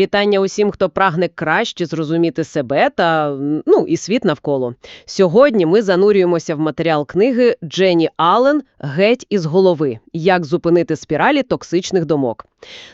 Вітання усім, хто прагне краще зрозуміти себе та ну і світ навколо. Сьогодні ми занурюємося в матеріал книги Дженні Аллен Геть із голови. Як зупинити спіралі токсичних думок.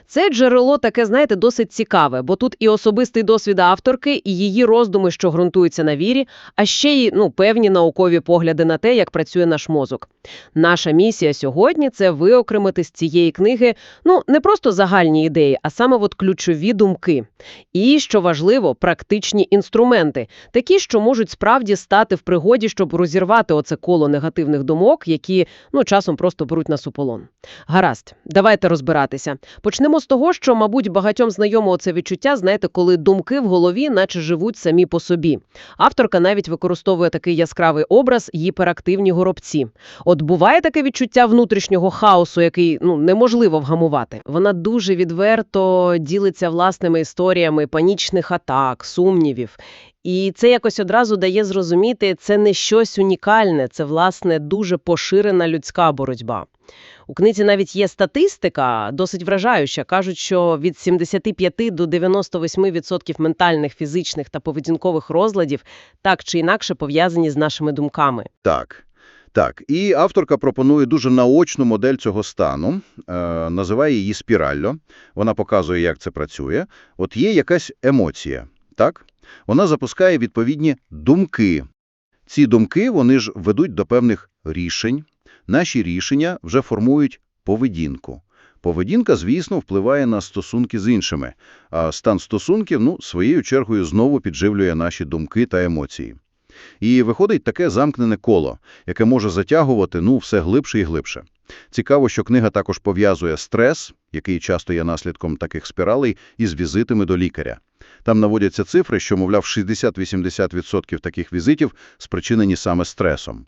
Це джерело таке, знаєте, досить цікаве, бо тут і особистий досвід авторки, і її роздуми, що ґрунтуються на вірі, а ще й ну певні наукові погляди на те, як працює наш мозок. Наша місія сьогодні це виокремити з цієї книги ну не просто загальні ідеї, а саме от ключові думки. І, що важливо, практичні інструменти, такі, що можуть справді стати в пригоді, щоб розірвати оце коло негативних думок, які ну часом просто беруть нас у полон. Гаразд, давайте розбиратися. Почнемо з того, що, мабуть, багатьом знайомо оце відчуття, знаєте, коли думки в голові наче живуть самі по собі. Авторка навіть використовує такий яскравий образ гіперактивні горобці. От буває таке відчуття внутрішнього хаосу, який ну неможливо вгамувати. Вона дуже відверто ділиться власними історіями панічних атак, сумнівів. І це якось одразу дає зрозуміти, це не щось унікальне, це власне дуже поширена людська боротьба. У книзі навіть є статистика, досить вражаюча. Кажуть, що від 75 до 98% ментальних, фізичних та поведінкових розладів так чи інакше пов'язані з нашими думками. Так. Так, і авторка пропонує дуже наочну модель цього стану, е, називає її спіраллю. Вона показує, як це працює. От є якась емоція, так? Вона запускає відповідні думки. Ці думки, вони ж ведуть до певних рішень. Наші рішення вже формують поведінку. Поведінка, звісно, впливає на стосунки з іншими, а стан стосунків, ну, своєю чергою знову підживлює наші думки та емоції. І виходить таке замкнене коло, яке може затягувати, ну, все глибше і глибше. Цікаво, що книга також пов'язує стрес, який часто є наслідком таких спіралей, із візитами до лікаря. Там наводяться цифри, що, мовляв, 60-80% таких візитів спричинені саме стресом.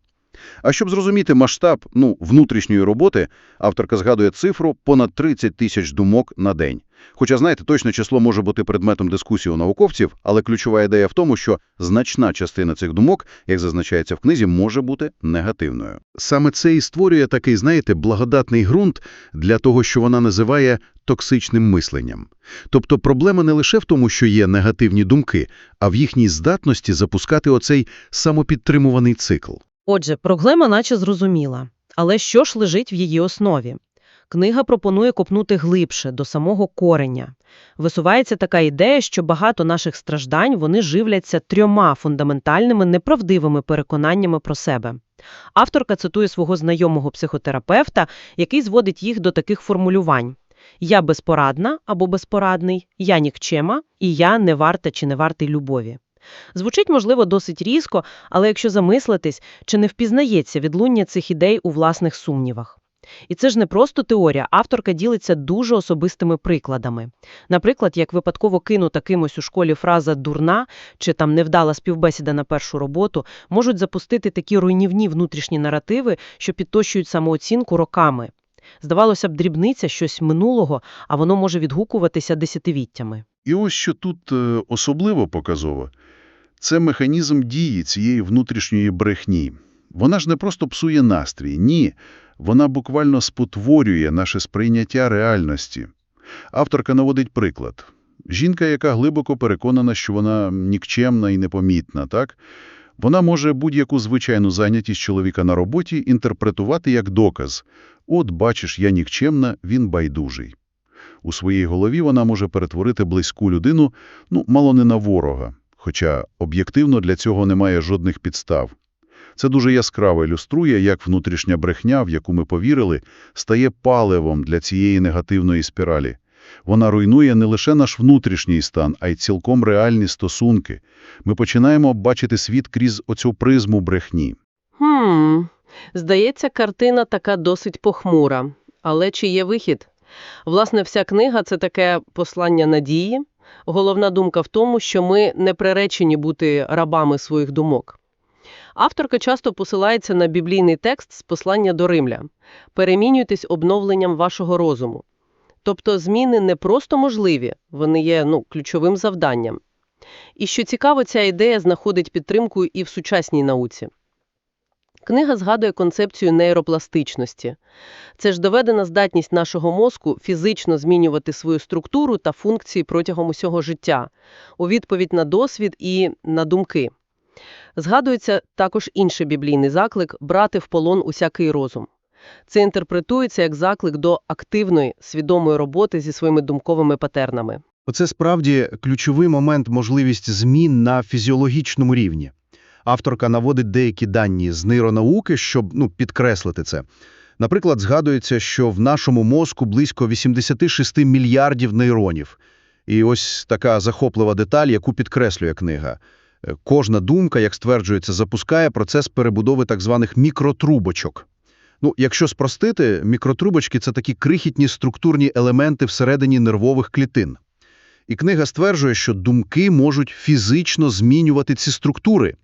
А щоб зрозуміти масштаб ну, внутрішньої роботи, авторка згадує цифру понад 30 тисяч думок на день. Хоча, знаєте, точне число може бути предметом дискусії у науковців, але ключова ідея в тому, що значна частина цих думок, як зазначається в книзі, може бути негативною. Саме це і створює такий, знаєте, благодатний ґрунт для того, що вона називає токсичним мисленням. Тобто проблема не лише в тому, що є негативні думки, а в їхній здатності запускати оцей самопідтримуваний цикл. Отже, проблема наче зрозуміла. Але що ж лежить в її основі? Книга пропонує копнути глибше, до самого кореня. Висувається така ідея, що багато наших страждань вони живляться трьома фундаментальними неправдивими переконаннями про себе. Авторка цитує свого знайомого психотерапевта, який зводить їх до таких формулювань. «Я безпорадна або безпорадний», «Я нікчема» і «Я не варта чи не вартий любові». Звучить, можливо, досить різко, але якщо замислитись, чи не впізнається відлуння цих ідей у власних сумнівах. І це ж не просто теорія, авторка ділиться дуже особистими прикладами. Наприклад, як випадково кинута кимось у школі фраза «дурна» чи там невдала співбесіда на першу роботу, можуть запустити такі руйнівні внутрішні наративи, що підтощують самооцінку роками. Здавалося б, дрібниця щось минулого, а воно може відгукуватися десятиліттями. І ось що тут е, особливо показово – це механізм дії цієї внутрішньої брехні. Вона ж не просто псує настрій, ні, вона буквально спотворює наше сприйняття реальності. Авторка наводить приклад. Жінка, яка глибоко переконана, що вона нікчемна і непомітна, так? Вона може будь-яку звичайну зайнятість чоловіка на роботі інтерпретувати як доказ. От, бачиш, я нікчемна, він байдужий. У своїй голові вона може перетворити близьку людину, ну, мало не на ворога, хоча об'єктивно для цього немає жодних підстав. Це дуже яскраво ілюструє, як внутрішня брехня, в яку ми повірили, стає паливом для цієї негативної спіралі. Вона руйнує не лише наш внутрішній стан, а й цілком реальні стосунки. Ми починаємо бачити світ крізь оцю призму брехні. Хм, здається, картина така досить похмура. Але чи є вихід? Власне, вся книга – це таке послання надії. Головна думка в тому, що ми не приречені бути рабами своїх думок. Авторка часто посилається на біблійний текст з послання до Римля. «Перемінюйтесь обновленням вашого розуму». Тобто зміни не просто можливі, вони є ну, ключовим завданням. І що цікаво, ця ідея знаходить підтримку і в сучасній науці. Книга згадує концепцію нейропластичності. Це ж доведена здатність нашого мозку фізично змінювати свою структуру та функції протягом усього життя, у відповідь на досвід і на думки. Згадується також інший біблійний заклик брати в полон усякий розум. Це інтерпретується як заклик до активної, свідомої роботи зі своїми думковими патернами. Оце справді ключовий момент можливість змін на фізіологічному рівні. Авторка наводить деякі дані з нейронауки, щоб ну, підкреслити це. Наприклад, згадується, що в нашому мозку близько 86 мільярдів нейронів. І ось така захоплива деталь, яку підкреслює книга. Е, Кожна думка, як стверджується, запускає процес перебудови так званих мікротрубочок. Ну, якщо спростити, мікротрубочки – це такі крихітні структурні елементи всередині нервових клітин. І книга стверджує, що думки можуть фізично змінювати ці структури,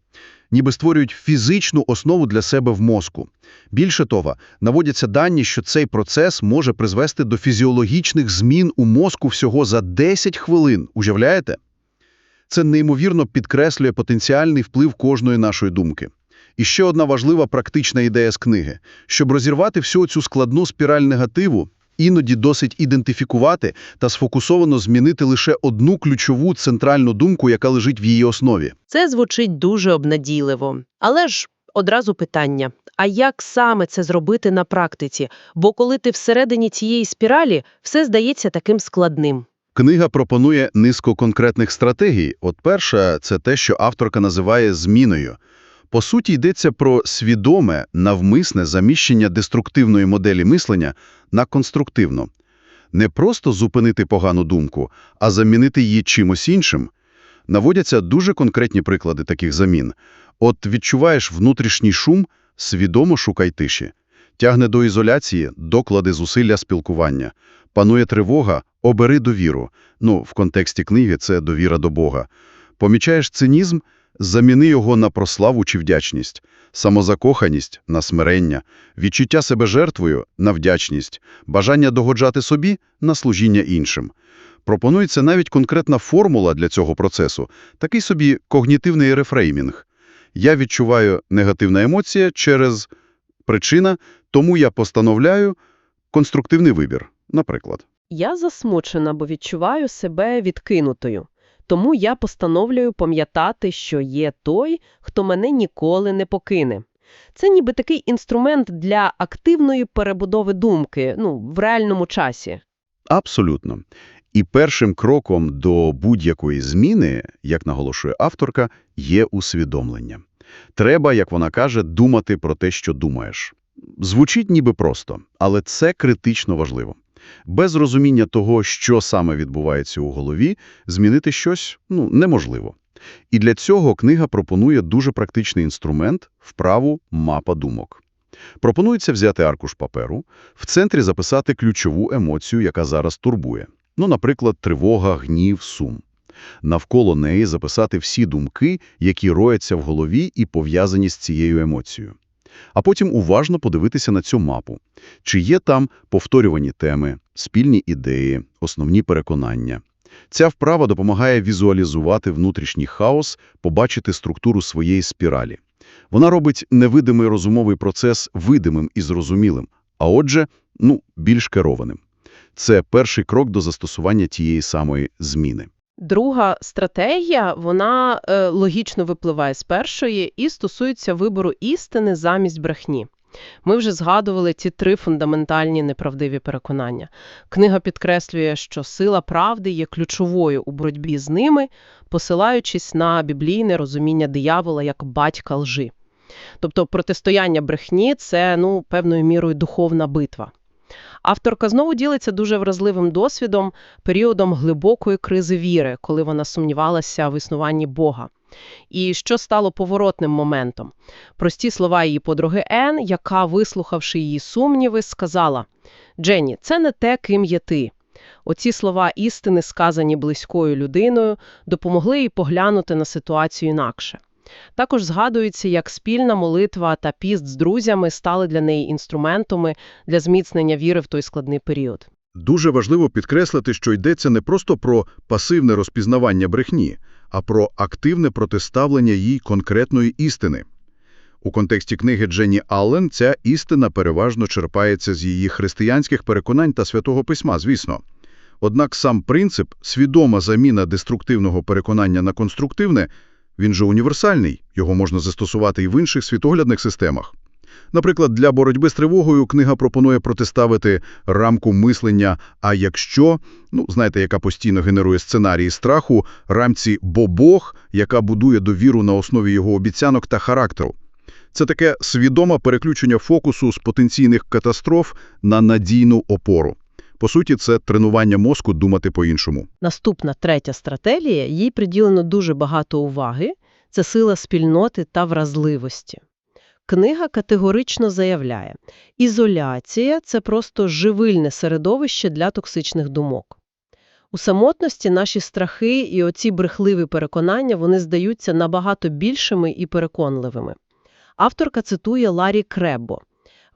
ніби створюють фізичну основу для себе в мозку. Більше того, наводяться дані, що цей процес може призвести до фізіологічних змін у мозку всього за 10 хвилин. Уявляєте? Це неймовірно підкреслює потенціальний вплив кожної нашої думки. І ще одна важлива практична ідея з книги. Щоб розірвати всю цю складну спіраль негативу, іноді досить ідентифікувати та сфокусовано змінити лише одну ключову центральну думку, яка лежить в її основі. Це звучить дуже обнадійливо. Але ж одразу питання, а як саме це зробити на практиці? Бо коли ти всередині цієї спіралі, все здається таким складним. Книга пропонує низку конкретних стратегій. От перша – це те, що авторка називає зміною. По суті, йдеться про свідоме, навмисне заміщення деструктивної моделі мислення на конструктивну. Не просто зупинити погану думку, а замінити її чимось іншим. Наводяться дуже конкретні приклади таких замін. От відчуваєш внутрішній шум – свідомо шукай тиші. Тягне до ізоляції – доклади зусилля спілкування. Панує тривога – обери довіру. Ну, в контексті книги це довіра до Бога. Помічаєш цинізм – заміни його на прославу чи вдячність. Самозакоханість – на смирення. Відчуття себе жертвою – на вдячність. Бажання догоджати собі – на служіння іншим. Пропонується навіть конкретна формула для цього процесу. Такий собі когнітивний рефреймінг. Я відчуваю негативна емоція через причина, тому я постановляю конструктивний вибір, наприклад. Я засмучена, бо відчуваю себе відкинутою. Тому я постановлюю пам'ятати, що є той, хто мене ніколи не покине. Це ніби такий інструмент для активної перебудови думки, ну, в реальному часі. Абсолютно. І першим кроком до будь-якої зміни, як наголошує авторка, є усвідомлення. Треба, як вона каже, думати про те, що думаєш. Звучить ніби просто, але це критично важливо. Без розуміння того, що саме відбувається у голові, змінити щось ну, неможливо. І для цього книга пропонує дуже практичний інструмент – вправу «Мапа думок». Пропонується взяти аркуш паперу, в центрі записати ключову емоцію, яка зараз турбує. Ну, наприклад, тривога, гнів, сум. Навколо неї записати всі думки, які рояться в голові і пов'язані з цією емоцією. А потім уважно подивитися на цю мапу. Чи є там повторювані теми, спільні ідеї, основні переконання. Ця вправа допомагає візуалізувати внутрішній хаос, побачити структуру своєї спіралі. Вона робить невидимий розумовий процес видимим і зрозумілим, а отже, ну, більш керованим. Це перший крок до застосування тієї самої зміни. Друга стратегія, вона е, логічно випливає з першої і стосується вибору істини замість брехні. Ми вже згадували ці три фундаментальні неправдиві переконання. Книга підкреслює, що сила правди є ключовою у боротьбі з ними, посилаючись на біблійне розуміння диявола як батька лжи. Тобто протистояння брехні – це, ну, певною мірою духовна битва. Авторка знову ділиться дуже вразливим досвідом, періодом глибокої кризи віри, коли вона сумнівалася в існуванні Бога. І що стало поворотним моментом? Прості слова її подруги Ен, яка, вислухавши її сумніви, сказала «Дженні, це не те, ким є ти». Оці слова істини, сказані близькою людиною, допомогли їй поглянути на ситуацію інакше. Також згадується, як спільна молитва та піст з друзями стали для неї інструментами для зміцнення віри в той складний період. Дуже важливо підкреслити, що йдеться не просто про пасивне розпізнавання брехні, а про активне протиставлення їй конкретної істини. У контексті книги Дженні Аллен ця істина переважно черпається з її християнських переконань та Святого Письма, звісно. Однак сам принцип, свідома заміна деструктивного переконання на конструктивне, він же універсальний, його можна застосувати і в інших світоглядних системах. Наприклад, для боротьби з тривогою книга пропонує протиставити рамку мислення «а якщо», ну, знаєте, яка постійно генерує сценарії страху, рамці «бо Бог», яка будує довіру на основі його обіцянок та характеру. Це таке свідоме переключення фокусу з потенційних катастроф на надійну опору. По суті, це тренування мозку думати по-іншому. Наступна третя стратегія, їй приділено дуже багато уваги – це сила спільноти та вразливості. Книга категорично заявляє, ізоляція – це просто живильне середовище для токсичних думок. У самотності наші страхи і оці брехливі переконання, вони здаються набагато більшими і переконливими. Авторка цитує Ларі Креббо.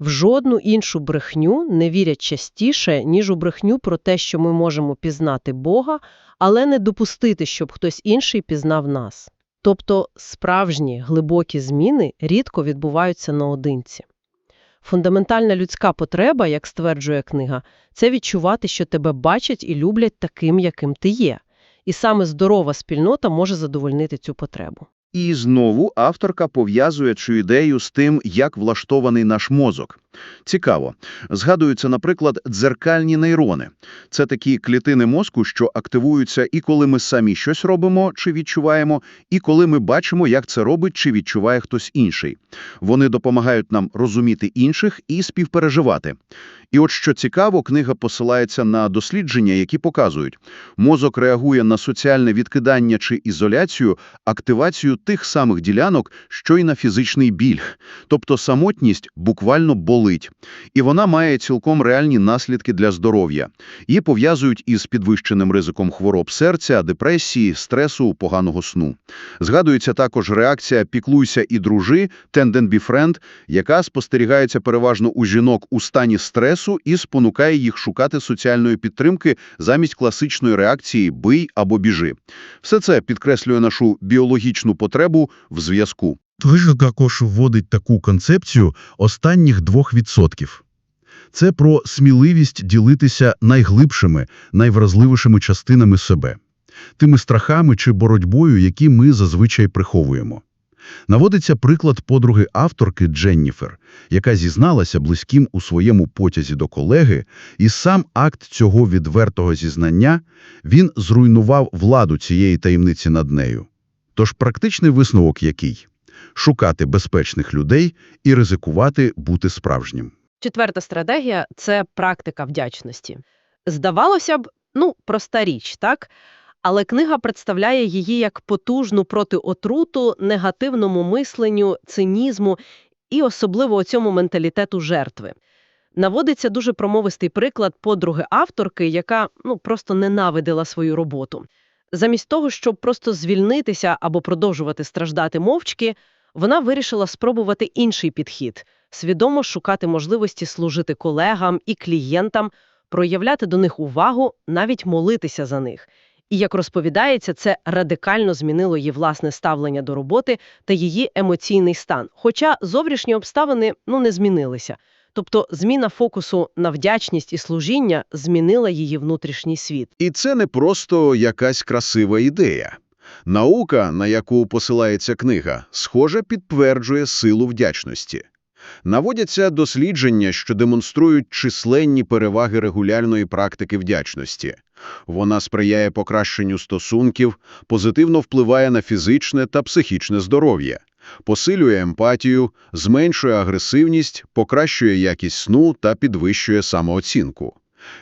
В жодну іншу брехню не вірять частіше, ніж у брехню про те, що ми можемо пізнати Бога, але не допустити, щоб хтось інший пізнав нас. Тобто справжні глибокі зміни рідко відбуваються наодинці. Фундаментальна людська потреба, як стверджує книга, це відчувати, що тебе бачать і люблять таким, яким ти є. І саме здорова спільнота може задовольнити цю потребу. І знову авторка пов'язує цю ідею з тим, як влаштований наш мозок. Цікаво. Згадуються, наприклад, дзеркальні нейрони. Це такі клітини мозку, що активуються і коли ми самі щось робимо чи відчуваємо, і коли ми бачимо, як це робить чи відчуває хтось інший. Вони допомагають нам розуміти інших і співпереживати. І от що цікаво, книга посилається на дослідження, які показують, мозок реагує на соціальне відкидання чи ізоляцію, активацію тих самих ділянок, що й на фізичний біль. Тобто самотність буквально болить. І вона має цілком реальні наслідки для здоров'я. Її пов'язують із підвищеним ризиком хвороб серця, депресії, стресу, поганого сну. Згадується також реакція «піклуйся і дружи» «tend befriend», яка спостерігається переважно у жінок у стані стресу і спонукає їх шукати соціальної підтримки замість класичної реакції «бий або біжи». Все це підкреслює нашу біологічну потребу в зв'язку. Книга також вводить таку концепцію останніх 2%. Це про сміливість ділитися найглибшими, найвразливішими частинами себе, тими страхами чи боротьбою, які ми зазвичай приховуємо. Наводиться приклад подруги авторки Дженніфер, яка зізналася близьким у своєму потязі до колеги, і сам акт цього відвертого зізнання, він зруйнував владу цієї таємниці над нею. Тож практичний висновок який? Шукати безпечних людей і ризикувати бути справжнім. Четверта стратегія – це практика вдячності. Здавалося б, ну, проста річ, так? Але книга представляє її як потужну проти отруту, негативному мисленню, цинізму і особливо цьому менталітету жертви. Наводиться дуже промовистий приклад подруги авторки, яка ну, просто ненавидила свою роботу. Замість того, щоб просто звільнитися або продовжувати страждати мовчки, вона вирішила спробувати інший підхід – свідомо шукати можливості служити колегам і клієнтам, проявляти до них увагу, навіть молитися за них. І, як розповідається, це радикально змінило її власне ставлення до роботи та її емоційний стан. Хоча зовнішні обставини ну, не змінилися. Тобто зміна фокусу на вдячність і служіння змінила її внутрішній світ. І це не просто якась красива ідея. Наука, на яку посилається книга, схоже підтверджує силу вдячності. Наводяться дослідження, що демонструють численні переваги регулярної практики вдячності. Вона сприяє покращенню стосунків, позитивно впливає на фізичне та психічне здоров'я, посилює емпатію, зменшує агресивність, покращує якість сну та підвищує самооцінку.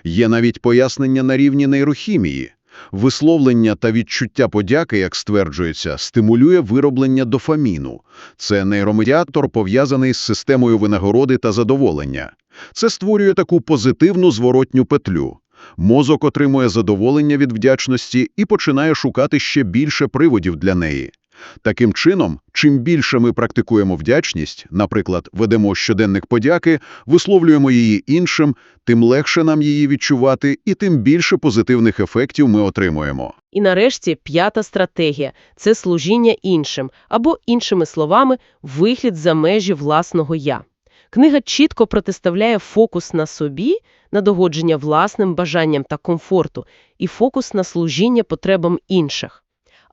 Є навіть пояснення на рівні нейрохімії. Висловлення та відчуття подяки, як стверджується, стимулює вироблення дофаміну. Це нейромедіатор, пов'язаний з системою винагороди та задоволення. Це створює таку позитивну зворотню петлю. Мозок отримує задоволення від вдячності і починає шукати ще більше приводів для неї. Таким чином, чим більше ми практикуємо вдячність, наприклад, ведемо щоденник подяки, висловлюємо її іншим, тим легше нам її відчувати і тим більше позитивних ефектів ми отримуємо. І нарешті п'ята стратегія – це служіння іншим, або, іншими словами, вихід за межі власного «я». Книга чітко протиставляє фокус на собі, на догодження власним бажанням та комфорту, і фокус на служіння потребам інших.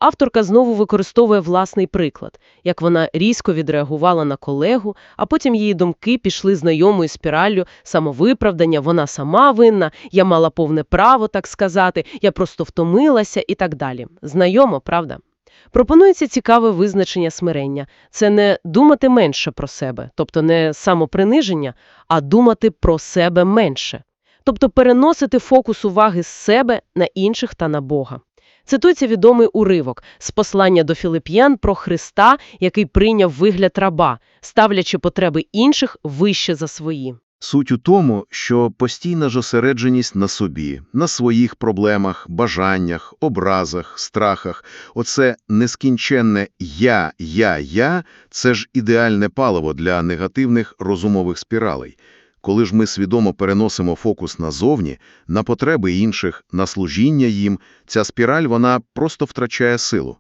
Авторка знову використовує власний приклад, як вона різко відреагувала на колегу, а потім її думки пішли знайомою спіраллю самовиправдання, вона сама винна, я мала повне право так сказати, я просто втомилася і так далі. Знайомо, правда? Пропонується цікаве визначення смирення. Це не думати менше про себе, тобто не самоприниження, а думати про себе менше. Тобто переносити фокус уваги з себе на інших та на Бога. Цитується відомий уривок з послання до Філип'ян про Христа, який прийняв вигляд раба, ставлячи потреби інших вище за свої. Суть у тому, що постійна зосередженість на собі, на своїх проблемах, бажаннях, образах, страхах, оце нескінченне «я, я, я» – це ж ідеальне паливо для негативних розумових спіралей. Коли ж ми свідомо переносимо фокус назовні, на потреби інших, на служіння їм, ця спіраль, вона просто втрачає силу.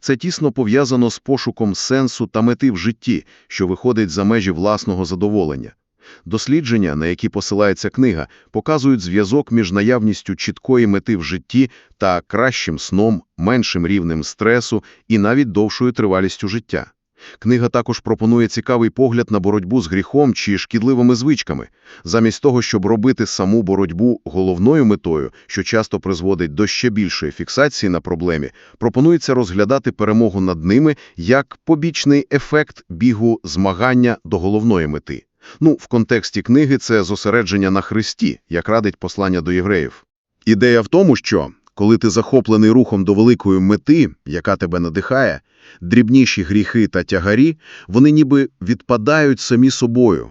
Це тісно пов'язано з пошуком сенсу та мети в житті, що виходить за межі власного задоволення. Дослідження, на які посилається книга, показують зв'язок між наявністю чіткої мети в житті та кращим сном, меншим рівнем стресу і навіть довшою тривалістю життя. Книга також пропонує цікавий погляд на боротьбу з гріхом чи шкідливими звичками. Замість того, щоб робити саму боротьбу головною метою, що часто призводить до ще більшої фіксації на проблемі, пропонується розглядати перемогу над ними як побічний ефект бігу змагання до головної мети. Ну, в контексті книги це зосередження на Христі, як радить послання до євреїв. Ідея в тому, що, коли ти захоплений рухом до великої мети, яка тебе надихає, дрібніші гріхи та тягарі, вони ніби відпадають самі собою.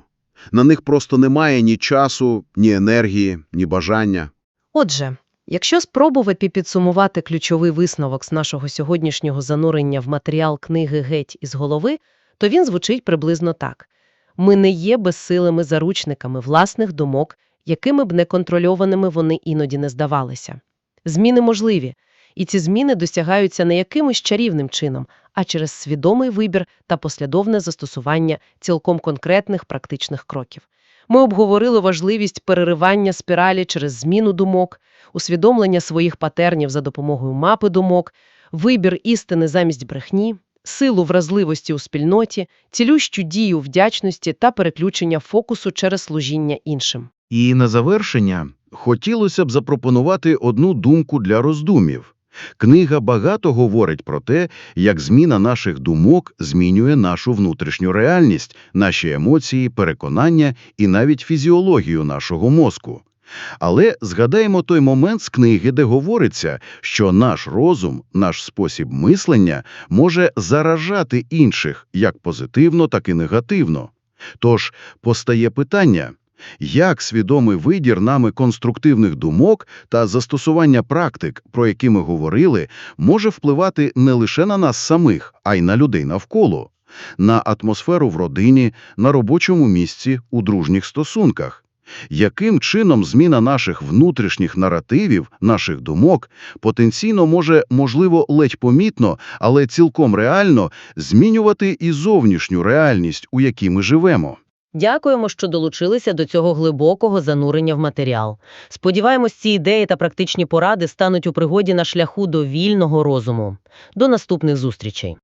На них просто немає ні часу, ні енергії, ні бажання. Отже, якщо спробувати підсумувати ключовий висновок з нашого сьогоднішнього занурення в матеріал книги «Геть із голови», то він звучить приблизно так. Ми не є безсилими заручниками власних думок, якими б неконтрольованими вони іноді не здавалися. Зміни можливі, і ці зміни досягаються не якимось чарівним чином, а через свідомий вибір та послідовне застосування цілком конкретних практичних кроків. Ми обговорили важливість переривання спіралі через зміну думок, усвідомлення своїх патернів за допомогою мапи думок, вибір істини замість брехні, силу вразливості у спільноті, цілющу дію вдячності та переключення фокусу через служіння іншим. І на завершення хотілося б запропонувати одну думку для роздумів. Книга багато говорить про те, як зміна наших думок змінює нашу внутрішню реальність, наші емоції, переконання і навіть фізіологію нашого мозку. Але згадаємо той момент з книги, де говориться, що наш розум, наш спосіб мислення може заражати інших як позитивно, так і негативно. Тож постає питання, як свідомий видір нами конструктивних думок та застосування практик, про які ми говорили, може впливати не лише на нас самих, а й на людей навколо, на атмосферу в родині, на робочому місці, у дружніх стосунках. Яким чином зміна наших внутрішніх наративів, наших думок, потенційно може, можливо, ледь помітно, але цілком реально змінювати і зовнішню реальність, у якій ми живемо? Дякуємо, що долучилися до цього глибокого занурення в матеріал. Сподіваємось, ці ідеї та практичні поради стануть у пригоді на шляху до вільного розуму. До наступних зустрічей!